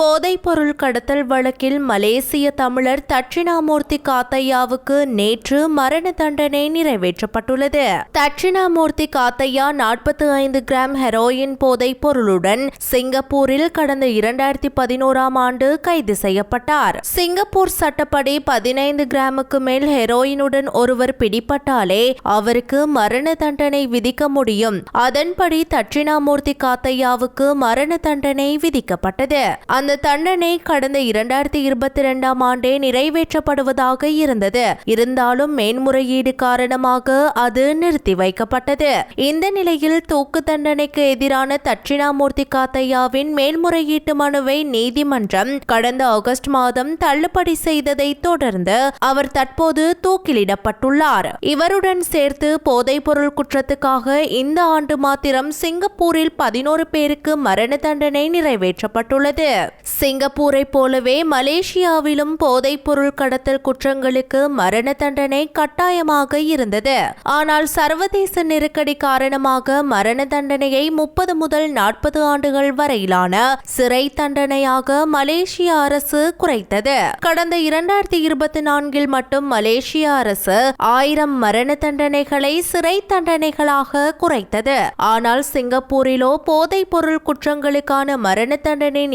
போதைப்பொருள் கடத்தல் வழக்கில் மலேசிய தமிழர் தட்சிணாமூர்த்தி காத்தையாவுக்கு நேற்று மரண தண்டனை நிறைவேற்றப்பட்டுள்ளது. தட்சிணாமூர்த்தி காத்தையா நாற்பத்தி ஐந்து கிராம் ஹெரோயின் போதைப் பொருளுடன் சிங்கப்பூரில் கடந்த இரண்டாயிரத்தி பதினோராம் ஆண்டு கைது செய்யப்பட்டார். சிங்கப்பூர் சட்டப்படி பதினைந்து கிராமுக்கு மேல் ஹெரோயினுடன் ஒருவர் பிடிபட்டாலே அவருக்கு மரண தண்டனை விதிக்க முடியும். அதன்படி தட்சிணாமூர்த்தி காத்தையாவுக்கு மரண தண்டனை விதிக்கப்பட்டது. அந்த தண்டனை கடந்த இரண்டாயிரத்தி இருபத்தி இரண்டாம் ஆண்டே நிறைவேற்றப்படுவதாக இருந்தது. இருந்தாலும் மேன்முறையீடு காரணமாக அது நிறுத்தி வைக்கப்பட்டது. இந்த நிலையில் தூக்கு தண்டனைக்கு எதிரான தட்சிணாமூர்த்தி காத்தையாவின் மேல்முறையீட்டு மனுவை நீதிமன்றம் கடந்த ஆகஸ்ட் மாதம் தள்ளுபடி செய்ததை தொடர்ந்து அவர் தற்போது தூக்கிலிடப்பட்டுள்ளார். இவருடன் சேர்த்து போதைப்பொருள் குற்றத்துக்காக இந்த ஆண்டு மாத்திரம் சிங்கப்பூரில் பதினோரு பேருக்கு மரண தண்டனை நிறைவேற்றப்பட்டுள்ளது. சிங்கப்பூரை போலவே மலேசியாவிலும் போதைப்பொருள் கடத்தல் குற்றங்களுக்கு மரண தண்டனை கட்டாயமாக இருந்தது. ஆனால் சர்வதேச நெருக்கடி காரணமாக மரண தண்டனையை முப்பது முதல் நாற்பது ஆண்டுகள் வரையிலான சிறை தண்டனையாக மலேசிய அரசு குறைத்தது. கடந்த இரண்டாயிரத்தி இருபத்தி நான்கில் மட்டும் மலேசிய அரசு ஆயிரம் மரண தண்டனைகளை சிறை தண்டனைகளாக குறைத்தது. ஆனால் சிங்கப்பூரிலோ போதைப்பொருள் குற்றங்களுக்கான மரண தண்டனை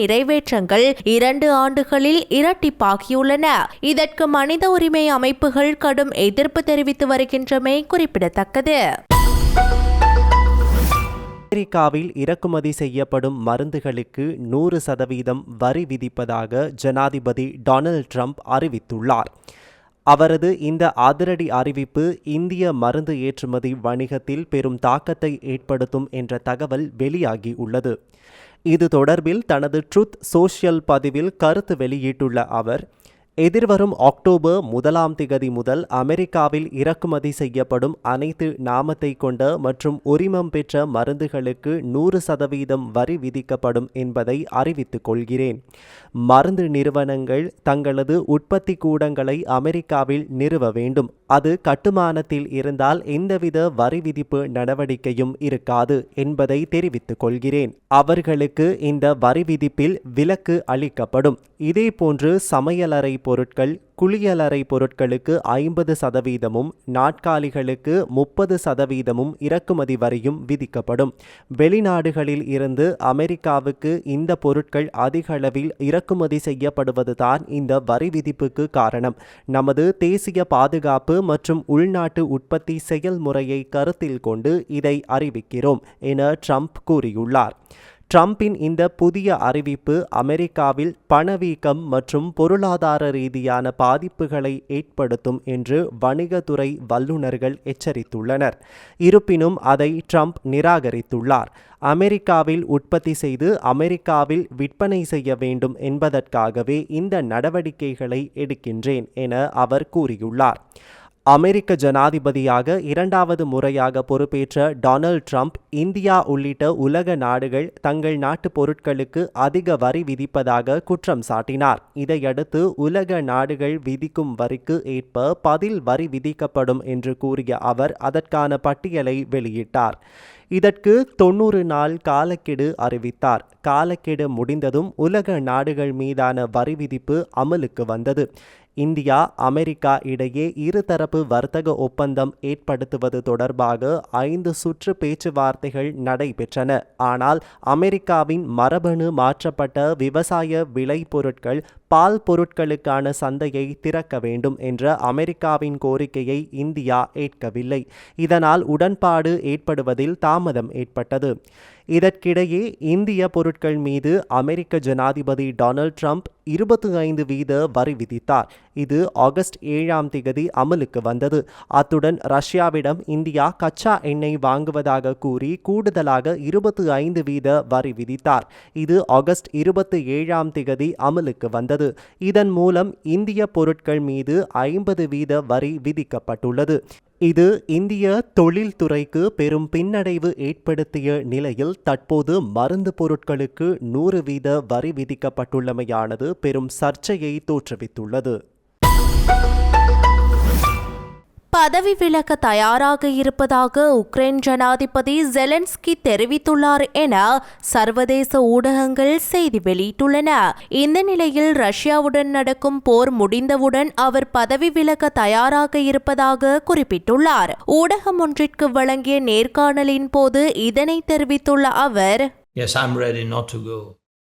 நிறைவேற்றங்கள் இரண்டு ஆண்டுகளில் இரட்டிப்பாகியுள்ளன. இதற்கு மனித உரிமை அமைப்புகள் கடும் எதிர்ப்பு தெரிவித்து வருகின்றமை குறிப்பிடத்தக்கது. அமெரிக்காவில் இறக்குமதி செய்யப்படும் மருந்துகளுக்கு நூறு சதவீதம் வரி விதிப்பதாக ஜனாதிபதி டொனால்ட் ட்ரம்ப் அறிவித்துள்ளார். அவரது இந்த அதிரடி அறிவிப்பு இந்திய மருந்து ஏற்றுமதி வணிகத்தில் பெரும் தாக்கத்தை ஏற்படுத்தும் என்ற தகவல் வெளியாகி உள்ளது இது தொடர்பில் தனது ட்ருத் சோஷியல் பதிவில் கருத்து வெளியிட்டுள்ள அவர் எதிர்வரும் அக்டோபர் முதலாம் திகதி முதல் அமெரிக்காவில் இறக்குமதி செய்யப்படும் அனைத்து நாமத்தை கொண்ட மற்றும் உரிமம் பெற்ற மருந்துகளுக்கு நூறு சதவீதம் வரி விதிக்கப்படும் என்பதை அறிவித்துக் கொள்கிறேன். மருந்து நிறுவனங்கள் தங்களது உற்பத்தி கூடங்களை அமெரிக்காவில் நிறுவ வேண்டும். அது கட்டுமானத்தில் இருந்தால் எந்தவித வரி விதிப்பு நடவடிக்கையும் இருக்காது என்பதை தெரிவித்துக் கொள்கிறேன். அவர்களுக்கு இந்த வரி விதிப்பில் விலக்கு அளிக்கப்படும். இதேபோன்று சமையலறை பொருட்கள் குளியலறை பொருட்களுக்கு ஐம்பது சதவீதமும் நாட்காலிகளுக்கு முப்பது சதவீதமும் இறக்குமதி வரியும் விதிக்கப்படும். வெளிநாடுகளில் இருந்து அமெரிக்காவுக்கு இந்த பொருட்கள் அதிக அளவில் இறக்குமதி செய்யப்படுவதுதான் இந்த வரி விதிப்புக்கு காரணம். நமது தேசிய பாதுகாப்பு மற்றும் உள்நாட்டு உற்பத்தி செயல்முறையை கருத்தில் கொண்டு இதை அறிவிக்கிறோம் என ட்ரம்ப் கூறியுள்ளார். ட்ரம்பின் இந்த புதிய அறிவிப்பு அமெரிக்காவில் பணவீக்கம் மற்றும் பொருளாதார ரீதியான பாதிப்புகளை ஏற்படுத்தும் என்று வணிகத்துறை வல்லுநர்கள் எச்சரித்துள்ளனர். இருப்பினும் அதை ட்ரம்ப் நிராகரித்துள்ளார். அமெரிக்காவில் உற்பத்தி செய்து அமெரிக்காவில் விற்பனை செய்ய வேண்டும் என்பதற்காகவே இந்த நடவடிக்கைகளை எடுக்கின்றேன் என அவர் கூறியுள்ளார். அமெரிக்க ஜனாதிபதியாக இரண்டாவது முறையாக பொறுப்பேற்ற டொனால்ட் ட்ரம்ப் இந்தியா உள்ளிட்ட உலக நாடுகள் தங்கள் நாட்டு பொருட்களுக்கு அதிக வரி விதிப்பதாக குற்றம் சாட்டினார். இதையடுத்து உலக நாடுகள் விதிக்கும் வரிக்கு ஏற்ப பதில் வரி விதிக்கப்படும் என்று கூறிய அவர் அதற்கான பட்டியலை வெளியிட்டார். இதற்கு தொண்ணூறு நாள் காலக்கெடு அறிவித்தார். காலக்கெடு முடிந்ததும் உலக நாடுகள் மீதான வரி விதிப்பு அமலுக்கு வந்தது. இந்தியா அமெரிக்கா இடையே இருதரப்பு வர்த்தக ஒப்பந்தம் ஏற்படுத்துவது தொடர்பாக ஐந்து சுற்று பேச்சுவார்த்தைகள் நடைபெற்றன. ஆனால் அமெரிக்காவின் மரபணு மாற்றப்பட்ட விவசாய விளைபொருட்கள் பால் பொருட்களுக்கான சந்தையை திறக்க வேண்டும் என்ற அமெரிக்காவின் கோரிக்கையை இந்தியா ஏற்கவில்லை. இதனால் உடன்பாடு ஏற்படுவதில் தாமதம் ஏற்பட்டது. இதற்கிடையே இந்திய பொருட்கள் மீது அமெரிக்க ஜனாதிபதி டொனால்ட் ட்ரம்ப் இருபத்தி ஐந்து வீத வரி விதித்தார். இது ஆகஸ்ட் ஏழாம் திகதி அமலுக்கு வந்தது. அத்துடன் ரஷ்யாவிடம் இந்தியா கச்சா எண்ணெய் வாங்குவதாக கூறி கூடுதலாக இருபத்தி ஐந்து வீத வரி விதித்தார். இது ஆகஸ்ட் இருபத்தி ஏழாம் திகதி அமலுக்கு வந்தது. இதன் மூலம் இந்திய பொருட்கள் மீது ஐம்பது வீத வரி விதிக்கப்பட்டுள்ளது. இது இந்திய தொழில்துறைக்கு பெரும் பின்னடைவு ஏற்படுத்திய நிலையில் தற்போது மருந்து பொருட்களுக்கு நூறு வீத வரி விதிக்கப்பட்டுள்ளமையானது பெரும் சர்ச்சையை தோற்றுவித்துள்ளது. பதவி விலக தயாராக இருப்பதாக உக்ரைன் ஜனாதிபதி ஜெலன்ஸ்கி தெரிவித்துள்ளார் என சர்வதேச ஊடகங்கள் செய்தி வெளியிட்டுள்ளன இந்த நிலையில் ரஷ்யாவுடன் நடக்கும் போர் முடிந்தவுடன் அவர் பதவி விலக தயாராக இருப்பதாக குறிப்பிட்டுள்ளார் ஊடகம் ஒன்றிற்கு வழங்கிய நேர்காணலின் போது இதனை தெரிவித்துள்ள அவர் Yes, I'm ready not to go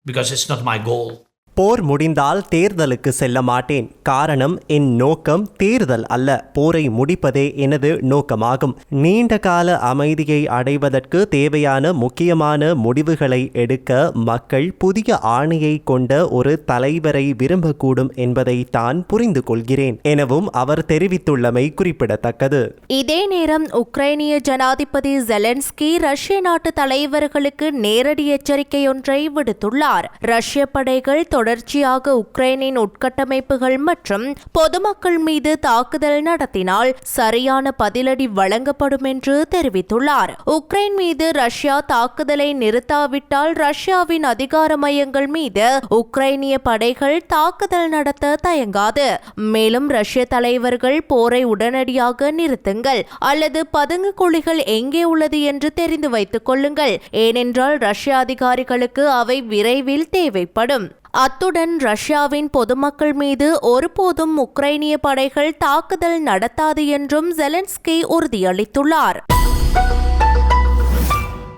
because it's not my goal. போர் முடிந்தால் தேர்தலுக்கு செல்ல மாட்டேன். காரணம் என் நோக்கம் தேர்தல் அல்ல. போரை முடிப்பதே எனது நோக்கமாகும். நீண்ட கால அமைதியை அடைவதற்கு தேவையான முக்கியமான முடிவுகளை எடுக்க மக்கள் புதிய ஆணையை கொண்ட ஒரு தலைவரை விரும்பக்கூடும் என்பதை தான் புரிந்து கொள்கிறேன் எனவும் அவர் தெரிவித்துள்ளமை குறிப்பிடத்தக்கது. இதே நேரம் உக்ரைனிய ஜனாதிபதி ஜெலன்ஸ்கி ரஷ்ய நாட்டு தலைவர்களுக்கு நேரடி எச்சரிக்கையொன்றை விடுத்துள்ளார். ரஷ்ய படைகள் தொடர்ச்சியாக உக்ரைனின் உட்கட்டமைப்புகள் மற்றும் பொதுமக்கள் மீது தாக்குதல் நடத்தினால் சரியான பதிலடி வழங்கப்படும் என்று தெரிவித்துள்ளார். உக்ரைன் மீது ரஷ்யா தாக்குதலை நிறுத்தாவிட்டால் ரஷ்யாவின் அதிகார மையங்கள் மீது உக்ரைனிய படைகள் தாக்குதல் நடத்த தயங்காது. மேலும் ரஷ்ய தலைவர்கள் போரை உடனடியாக நிறுத்துங்கள் அல்லது பதுங்கு குழிகள் எங்கே உள்ளது என்று தெரிந்து வைத்துக் கொள்ளுங்கள். ஏனென்றால் ரஷ்ய அதிகாரிகளுக்கு அவை விரைவில் தேவைப்படும். அத்துடன் ரஷ்யாவின் பொதுமக்கள் மீது ஒருபோதும் உக்ரைனிய படைகள் தாக்குதல் நடத்தாது என்றும் ஜெலன்ஸ்கி உறுதியளித்துள்ளார்.